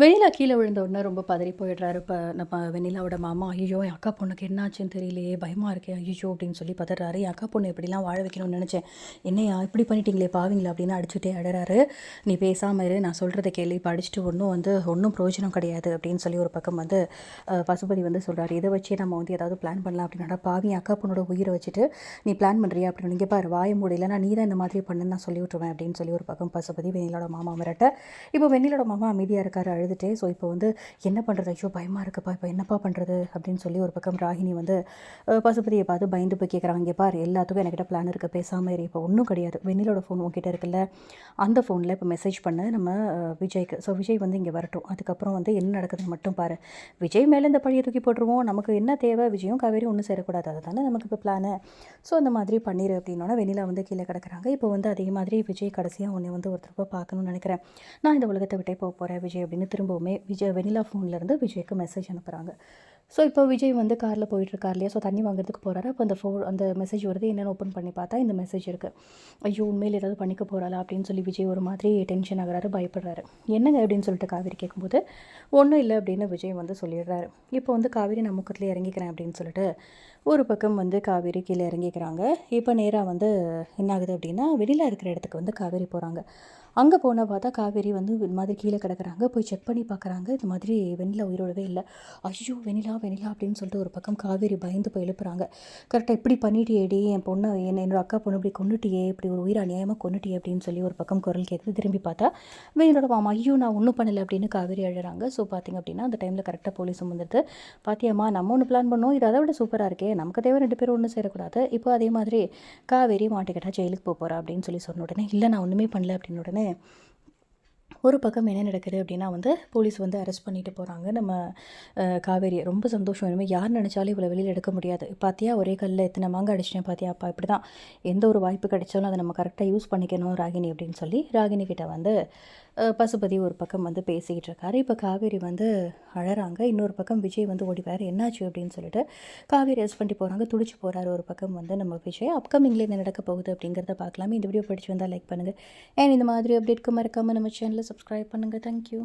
வெண்ணிலா கீழே விழுந்த உடனே ரொம்ப பதறி போயிடுறாரு. இப்போ நம்ம வெண்ணிலாவோட மாமா ஐயோ என் அக்கா பொண்ணுக்கு என்னாச்சுன்னு தெரியலையே பயமாக இருக்கே ஐயோ அப்படின்னு சொல்லி பதறாரு. என் அக்கா பொண்ணு எப்படிலாம் வாழ வைக்கணும்னு நினச்சேன். என்னையா இப்படி பண்ணிட்டீங்களே பாவீங்களா? அப்படின்னு அடிச்சுட்டே அடறாரு. நீ பேசாமல் இரு நான் சொல்கிறத கேள்வி படிச்சுட்டு ஒன்றும் வந்து ஒன்றும் பிரயோஜனம் கிடையாது அப்படின்னு சொல்லி ஒரு பக்கம் வந்து பசுபதி வந்து சொல்கிறாரு இதை வச்சே நம்ம வந்து ஏதாவது பிளான் பண்ணலாம் அப்படின்னா பாவி என் அக்கா பொண்ணோட உயிரை வச்சுட்டு நீ பிளான் பண்ணுறியா அப்படின்னு நீங்கள் பாரு வாய முடியலன்னா நீ தான் இந்த மாதிரி பண்ணுன்னு நான் சொல்லி விட்டுருவேன் அப்படின்னு சொல்லி ஒரு பக்கம் பசுபதி வெண்ணிலோட மாமா மிரட்ட. இப்போ வெண்ணிலோட மாமா அமைதியாக இருக்காரு. அழுதுட்டே ஸோ இப்போ வந்து என்ன பண்ணுறது ஐயோ பயமாக இருக்குப்பா. இப்போ என்னப்பா பண்ணுறது அப்படின்னு சொல்லி ஒரு பக்கம் ராகினி வந்து பசுபதியை பார்த்து பயந்து போய் கேட்குறாங்க இங்கே பார் எல்லாத்துக்கும் என்கிட்ட பிளான் இருக்குது பேசாமல் இரு. இப்போ ஒன்றும் கிடையாது. வெண்ணிலோட ஃபோன் உங்ககிட்ட இருக்குல்ல? அந்த ஃபோனில் இப்போ மெசேஜ் பண்ண. நம்ம விஜய்க்கு. ஸோ விஜய் வந்து இங்கே வரட்டும். அதுக்கப்புறம் வந்து என்ன நடக்குதுன்னு மட்டும் பாரு. விஜய் மேலே இந்த பழியை தூக்கி போட்டுருவோம். நமக்கு என்ன தேவை? விஜயும் காவேரி ஒன்றும் சேரக்கூடாது. அதுதானே நமக்கு இப்போ பிளானு ஸோ அந்த மாதிரி பண்ணிடு அப்படின்னோன்னா வெண்ணிலா வந்து கீழே கிடக்குறாங்க. இப்போ வந்து அதே மாதிரி விஜய் கடைசியாக உன்னை வந்து ஒருத்தர் பார்க்கணும்னு நினைக்கிறேன். நான் இந்த உலகத்தை விட்டே போக போகிறேன் விஜய் அப்படின்னு திரும்பவுமே விஜய் வெண்ணிலா ஃபோன்லேருந்து விஜய்க்கு மெசேஜ் அனுப்புகிறாங்க ஸோ இப்போ விஜய் வந்து காரில் போயிட்டுருக்கார் இல்லையா? ஸோ தண்ணி வாங்குறதுக்கு போகிறாரு அப்போ அந்த ஃபோ அந்த மெசேஜ் வருது. என்னென்னு ஓப்பன் பண்ணி பார்த்தா இந்த மெசேஜ் இருக்குது ஐயோ உண்மையில் ஏதாவது பண்ணிக்க போகிறாளா அப்படின்னு சொல்லி விஜய் ஒரு மாதிரி டென்ஷன் ஆகிறாரு பயப்படுறாரு. என்னங்க அப்படின்னு சொல்லிட்டு காவேரி கேட்கும்போது ஒன்றும் இல்லை அப்படின்னு விஜய் வந்து சொல்லிடுறாரு. இப்போ வந்து காவேரி நான் முக்கத்தில் இறங்கிக்கிறேன் அப்படின்னு சொல்லிட்டு ஒரு பக்கம் வந்து காவேரி கீழே இறங்கிக்கிறாங்க. இப்போ நேராக வந்து என்ன ஆகுது அப்படின்னா வெளியில் இருக்கிற இடத்துக்கு வந்து காவேரி போகிறாங்க அங்கே போனால் பார்த்தா காவேரி வந்து இந்த மாதிரி கீழே கிடக்குறாங்க. போய் செக் பண்ணி பார்க்குறாங்க இந்த மாதிரி வெண்ணிலா உயிரோடவே இல்லை. ஐயோ வெண்ணிலா வெண்ணிலா அப்படின்னு சொல்லிட்டு ஒரு பக்கம் காவேரி பயந்து போய் எழுப்புறாங்க. கரெக்டாக இப்படி பண்ணிட்டியேடி என் பொண்ணை என்ன என்னோட அக்கா பொண்ணு இப்படி கொண்டுட்டியே இப்படி ஒரு உயிர் அநியாயமாக கொண்டுட்டியே அப்படின்னு சொல்லி ஒரு பக்கம் குரல் கேட்குது திரும்பி பார்த்தா வெயிலோட மாமா ஐயோ நான் ஒன்றும் பண்ணலை அப்படின்னு காவேரி அழுறாங்க. ஸோ பார்த்தீங்க அப்படின்னா அந்த டைமில் கரெக்டாக போலீஸும் வந்துட்டு பாத்தியம்மா நம்ம ஒன்று பிளான் பண்ணோம். இது அதை விட சூப்பராக இருக்கே. நமக்கு தேவை ரெண்டு பேரும் ஒன்றும் சேரக்கூடாது. இப்போ அதே மாதிரி காவேரி மாட்டிக்கிட்டா ஜெயிலுக்கு போக போகிறா அப்படின்னு சொல்லி சொன்ன உடனே இல்லை நான் ஒன்றுமே பண்ணல அப்படின்னு உடனே ஒரு பக்கம் என்ன நடக்குது அப்படின்னா வந்து போலீஸ் வந்து அரெஸ்ட் பண்ணிட்டு போகிறாங்க நம்ம காவேரியை ரொம்ப சந்தோஷம். இனிமேல் யார் நினச்சாலும் இவ்வளோ வெளியில் எடுக்க முடியாது. பார்த்தியா ஒரே கல்லில் எத்தனை மாங்க அடிச்சிட்டேன் பார்த்தியா அப்பா இப்படி தான் எந்த ஒரு வாய்ப்பு கிடைச்சாலும் அதை நம்ம கரெக்டாக யூஸ் பண்ணிக்கணும் ராகினி அப்படின்னு சொல்லி ராகினி கிட்டே வந்து பசுபதி ஒரு பக்கம் வந்து பேசிக்கிட்டு இருக்காரு இப்போ காவேரி வந்து அழறாங்க. இன்னொரு பக்கம் விஜய் வந்து ஓடி வேறு என்னாச்சு? அப்படின்னு சொல்லிட்டு காவேரி ரெஸ் பண்ணி போகிறாங்க துடிச்சு போகிறாரு ஒரு பக்கம் வந்து நம்ம விஜய் அப்கமிங்கில் என்ன நடக்க போகுது? அப்படிங்கிறத பார்க்கலாமே. இந்த வீடியோ படிச்சு வந்தால் லைக் பண்ணுங்கள் அண்ட் இந்த மாதிரி அப்டேட்க்கு மறக்காமல் நம்ம சேனலை சப்ஸ்கிரைப் பண்ணுங்கள் தேங்க்யூ